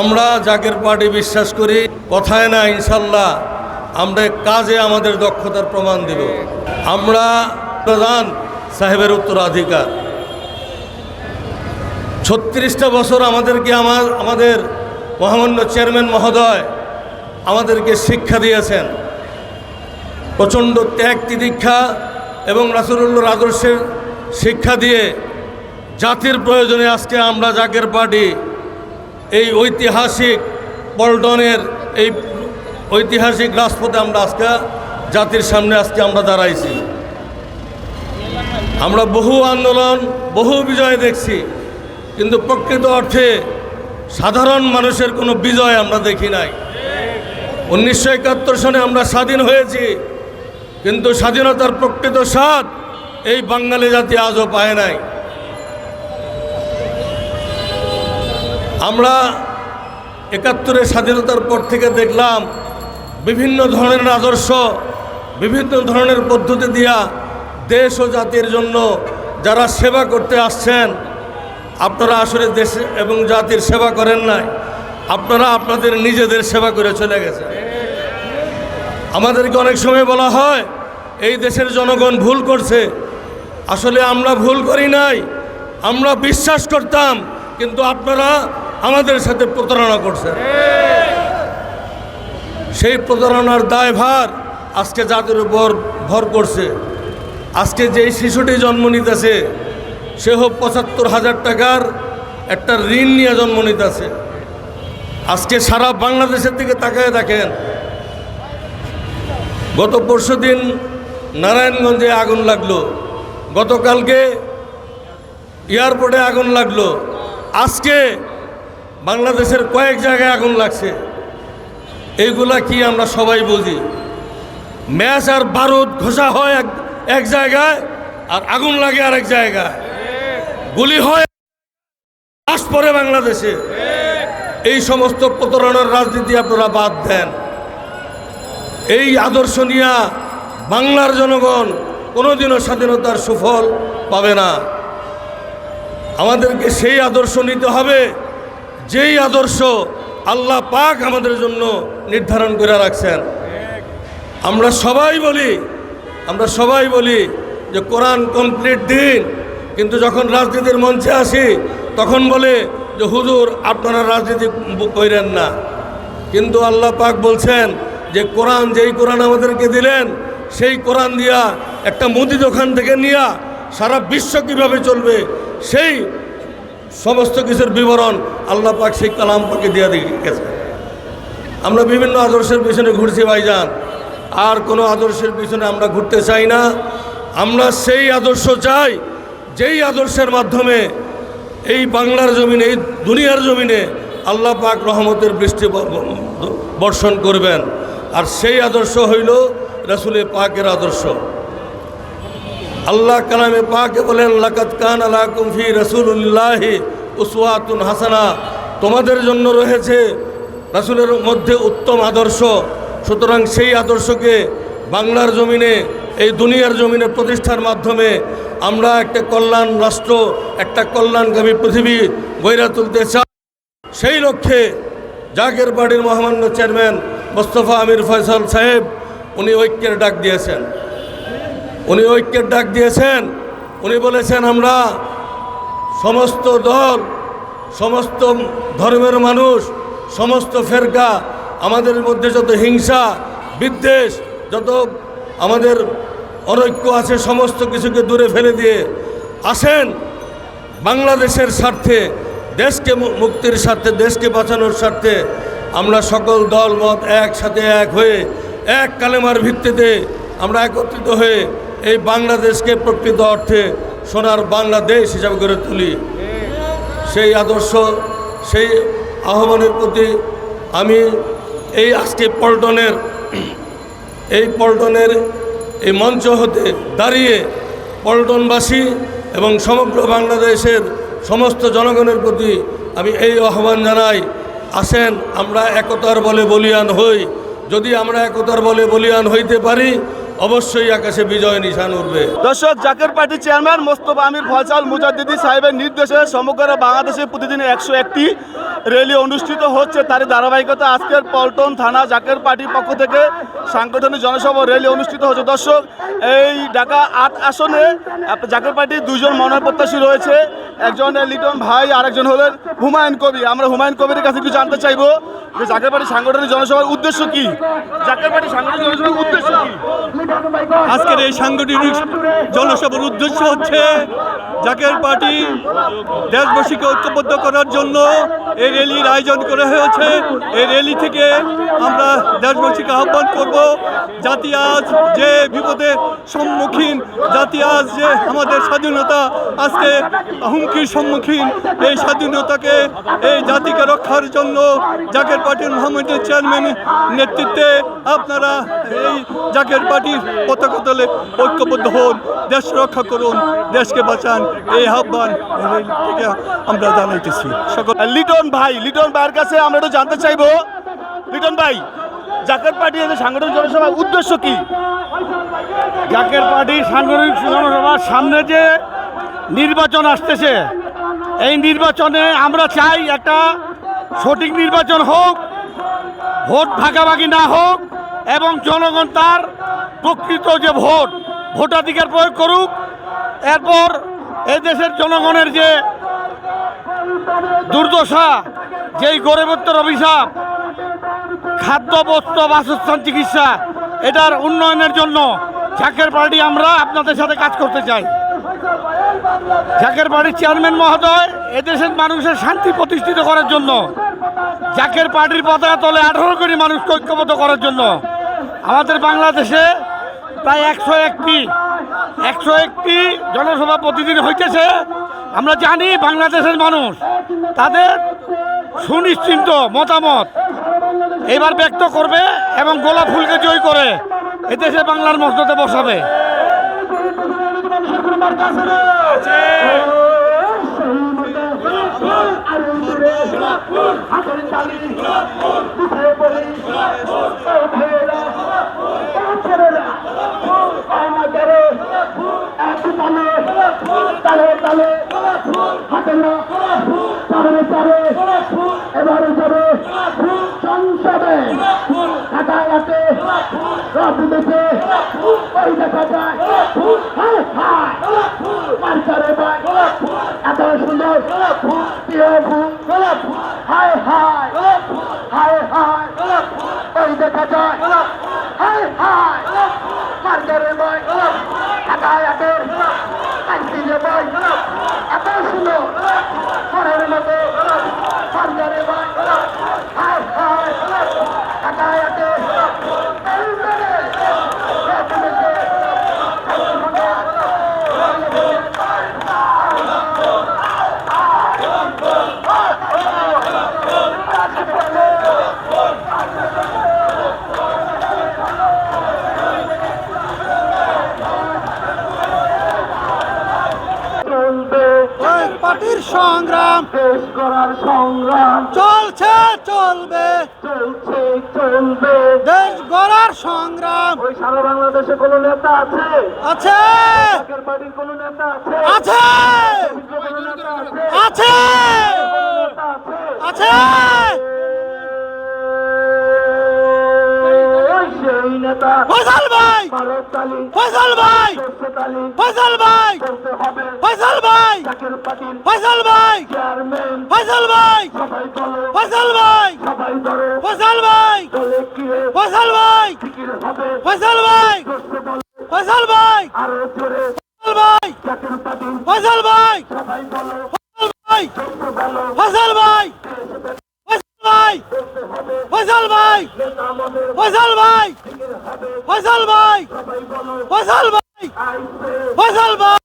আমরা জাগের পার্টি বিশ্বাস করি, কথায় না, ইনশাল্লাহ, আমরা কাজে আমাদের দক্ষতার প্রমাণ দেব। আমরা প্রধান সাহেবের উত্তরাধিকার। ছত্রিশটা বছর আমাদেরকে আমার, আমাদের মহামান্য চেয়ারম্যান মহোদয় আমাদেরকে শিক্ষা দিয়েছেন। প্রচণ্ড ত্যাগ তিদীক্ষা এবং রাসুল্লাহর আদর্শের শিক্ষা দিয়ে জাতির প্রয়োজনে আজকে আমরা জাগের পার্টি এই ঐতিহাসিক পল্টনের এই ঐতিহাসিক রাজপথে আমরা আজকে, জাতির সামনে আজকে আমরা দাঁড়াইছি। আমরা বহু আন্দোলন, বহু বিজয় দেখছি, কিন্তু প্রকৃত অর্থে সাধারণ মানুষের কোনো বিজয় আমরা দেখি নাই। উনিশশো একাত্তর সনে আমরা স্বাধীন হয়েছি, কিন্তু স্বাধীনতার প্রকৃত স্বাদ এই বাঙালি জাতি আজও পায় নাই। আমরা একাত্তরের স্বাধীনতার পর থেকে দেখলাম বিভিন্ন ধরনের আদর্শ, বিভিন্ন ধরনের পদ্ধতি দিয়া দেশ ও জাতির জন্য যারা সেবা করতে আসছেন, আপনারা আসলে দেশ এবং জাতির সেবা করেন নাই। আপনারা আপনাদের নিজেদের সেবা করে চলে গেছেন। আমাদেরকে অনেক সময় বলা হয়, এই দেশের জনগণ ভুল করছে। আসলে আমরা ভুল করি নাই, আমরা বিশ্বাস করতাম, কিন্তু আপনারা আমাদের সাথে প্রতারণা করছে। সেই প্রতারণার দায়ভার আজকে জাতির উপর ভর করছে। আজকে যেই শিশুটি জন্ম নিতেছে, সে হোক পঁচাত্তর হাজার টাকার একটা ঋণ নিয়ে জন্ম নিতেছে। আজকে সারা বাংলাদেশের দিকে তাকায় দেখেন। গত পরশু দিন নারায়ণগঞ্জে আগুন লাগল। গতকালকে এয়ারপোর্টে আগুন লাগল। আজকে বাংলাদেশের কয়েক জায়গায় আগুন লাগছে। এইগুলা কি আমরা সবাই বুঝি? ম্যাচ আর বারুদ ঘষা হয় এক এক জায়গায় আর আগুন লাগে আরেক জায়গায়। গুলি হয় লাশ পরে বাংলাদেশে। এই সমস্ত প্রতারণার রাজনীতি আপনারা বাদ দেন। এই আদর্শ নিয়ে বাংলার জনগণ কোনোদিনও স্বাধীনতার সুফল পাবে না। আমাদেরকে সেই আদর্শ নিতে হবে যেই আদর্শ আল্লাহ পাক আমাদের জন্য নির্ধারণ করে রাখছেন। আমরা সবাই বলি, আমরা সবাই বলি যে কোরআন কমপ্লিট দিন, কিন্তু যখন রাজনীতির মঞ্চে আসি, তখন বলে যে, হুজুর, আপনারা রাজনীতি করেন না। কিন্তু আল্লাহ পাক বলছেন যে, কোরআন যেই কোরআন আমাদেরকে দিলেন, সেই কোরআন দিয়া একটা মুদি দোকান থেকে নিয়া সারা বিশ্ব কীভাবে চলবে, সেই সমস্ত কিছুর বিবরণ আল্লাহ পাক সেই কালাম পাকে দিয়ে গেছে। আমরা বিভিন্ন আদর্শের পিছনে ঘুরছি ভাইজান। আর কোনো আদর্শের পিছনে আমরা ঘুরতে চাই না। আমরা সেই আদর্শ চাই, যেই আদর্শের মাধ্যমে এই বাংলার জমিনে, এই দুনিয়ার জমিনে আল্লাহ পাক রহমতের বৃষ্টি বর্ষণ করবেন। আর সেই আদর্শ হইল রসুলে পাকের আদর্শ। আল্লাহ কালামে পাকে বলেন লাকাত কান আলা কুমফি রসুল্লাহি উসওয়াতুন হাসানা। তোমাদের জন্য রয়েছে রাসুলের মধ্যে উত্তম আদর্শ। সুতরাং সেই আদর্শকে বাংলার জমিনে, এই দুনিয়ার জমিনে প্রতিষ্ঠার মাধ্যমে আমরা একটা কল্যাণ রাষ্ট্র, একটা কল্যাণগামী পৃথিবী গইরা তুলতে চাই। সেই লক্ষ্যে জাগের পার্টির মহামান্য চেয়ারম্যান মোস্তফা আমির ফয়সাল সাহেব, উনি ঐক্যের ডাক দিয়েছেন। উনি ঐক্যের ডাক দিয়েছেন। উনি বলেছেন, আমরা সমস্ত দল, সমস্ত ধর্মের মানুষ, সমস্ত ফেরকা, আমাদের মধ্যে যত হিংসা, বিদ্বেষ, যত আমাদের অনৈক্য আছে, সমস্ত কিছুকে দূরে ফেলে দিয়ে আসেন। বাংলাদেশের স্বার্থে, দেশকে মুক্তির স্বার্থে, দেশকে বাঁচানোর স্বার্থে আমরা সকল দল, মত একসাথে এক হয়ে, এক কালেমার ভিত্তিতে আমরা একত্রিত হয়ে এই বাংলাদেশকে প্রকৃত অর্থে সোনার বাংলাদেশ হিসাবে গড়ে তুলি। সেই আদর্শ, সেই আহ্বানের প্রতি আমি এই আজকে পল্টনের, এই পল্টনের এই মঞ্চ হতে দাঁড়িয়ে পল্টনবাসী এবং সমগ্র বাংলাদেশের সমস্ত জনগণের প্রতি আমি এই আহ্বান জানাই, আসেন আমরা একতার বলে বলিয়ান হই। যদি আমরা একতার বলে বলিয়ান হইতে পারি অবশ্যই আকাশে বিজয় নিশান উঠবে দর্শক, জাকের পার্টির চেয়ারম্যান মোস্তফা আমির ফয়সাল মুজাদ্দিদি সাহেবের নির্দেশে সমগ্র বাংলাদেশে প্রতিদিন একশো একটি র্যালি অনুষ্ঠিত হচ্ছে। তারই ধারাবাহিকতা আজকের পল্টন থানা জাকের পার্টির পক্ষ থেকে সাংগঠনিক জনসভা র্যালি অনুষ্ঠিত হচ্ছে। দর্শক, এই ঢাকা আট আসনে জাকের পার্টির দুজন মনোনয়ন প্রত্যাশী রয়েছে। একজন লিটন ভাই, আরেকজন হলেন হুমায়ুন কবি। আমরা হুমায়ুন কবির কাছে কিছু জানতে চাইব যে জাকের পার্টি সাংগঠনিক জনসভার উদ্দেশ্য কি? জাকের পার্টি সাংগঠনিক জনসভার উদ্দেশ্য কি? আজকের এই সাংগঠনিক জনসভার উদ্দেশ্য হচ্ছে জাকের পার্টি দেশবাসীকে ঐক্যবদ্ধ করার জন্য এই র্যালির আয়োজন করা হয়েছে। এই র্যালি থেকে আমরা দেশবাসীকে আহ্বান করব, জাতি আজ যে বিপদের সম্মুখীন, জাতি আজ যে আমাদের স্বাধীনতা আজকে হুমকির সম্মুখীন, এই স্বাধীনতাকে, এই জাতিকে রক্ষার জন্য জাকের পার্টির মোহাম্মদের চেয়ারম্যান নেতৃত্বে আপনারা এই জাকের পার্টির পতাকা তলে ঐক্যবদ্ধ হন, দেশ রক্ষা করুন, দেশকে বাঁচান। এই আহ্বান থেকে আমরা জানাইতেছি। সকল লিটন ভাই, লিটন ভাইয়ের কাছে আমরা একটু জানতে চাইব, লিটন ভাই, জাকের পার্টি সাংগঠনিক জনসভার উদ্দেশ্য কি? জাকের পার্টি সাংগঠনিক জনসভার সামনে যে নির্বাচন আসতেছে, এই নির্বাচনে আমরা চাই একটা সঠিক নির্বাচন হোক, ভোট ভাগাভাগি না হোক, এবং জনগণ তার প্রকৃত যে ভোট, ভোটাধিকার প্রয়োগ করুক। এরপর এই দেশের জনগণের যে দুর্দশা, যেই গরিবত্বের অভিশাপ, খাদ্য, বস্ত্র, বাসস্থান, চিকিৎসা, এটার উন্নয়নের জন্য ঝাঁকের পার্টি আমরা আপনাদের সাথে কাজ করতে চাই। ঝাঁকের পার্টির চেয়ারম্যান মহোদয় এদেশের মানুষের শান্তি প্রতিষ্ঠিত করার জন্য জাকের পার্টির পতাকা তলে আঠারো কোটি মানুষকে ঐক্যবদ্ধ করার জন্য। আমাদের বাংলাদেশে প্রায় একশো একটি একশো একটি জনসভা প্রতিদিন হইতেছে আমরা জানি বাংলাদেশের মানুষ তাদের সুনিশ্চিন্ত মতামত এবার ব্যক্ত করবে এবং গোলাপ ফুলকে জয় করে এদেশে বাংলার মসজিদে বসাবে সংসদে হাটাঘাটে রাজনীতিতে ওই দেখা যায় হায় হায় মার্কারে ভাই এত সুন্দর প্রিয় ফুল হায় হায় হায় হায় ওই দেখা যায় হায় হায় মার্কারে ভাই হাটাঘাটে কান্তিরে ভাই এত সুন্দর মনের মতো মার্কারে ভাই হায় হায় হাটাঘাটে এই মেরে রাজনীতিতে চলবে পার্টির সংগ্রাম। শেষ করার সংগ্রাম। চলছে চলবে। চলছে চলবে। দেশ গড়ার সংগ্রাম। ওই সারা বাংলাদেশে কোনো নেতা আছে? আছে। পার্টির কোনো নেতা আছে? আছে। আছে। আছে। ফয়সাল ভাই। ফয়সাল ভাই। ফয়সাল ভাই ফয়সাল ভাই ফয়সাল ভাই ফয়সাল ভাই ফয়সাল ভাই ফয়সাল ভাই ফয়সাল ভাই ফয়সাল ভাই ফয়সাল ভাই ফয়সাল ভাই ফয়সাল ভাই ফয়সাল ভাই ভাই ফয়সাল ভাই ফয়সাল ভাই ফয়সাল ভাই ফয়সাল ভাই সবাই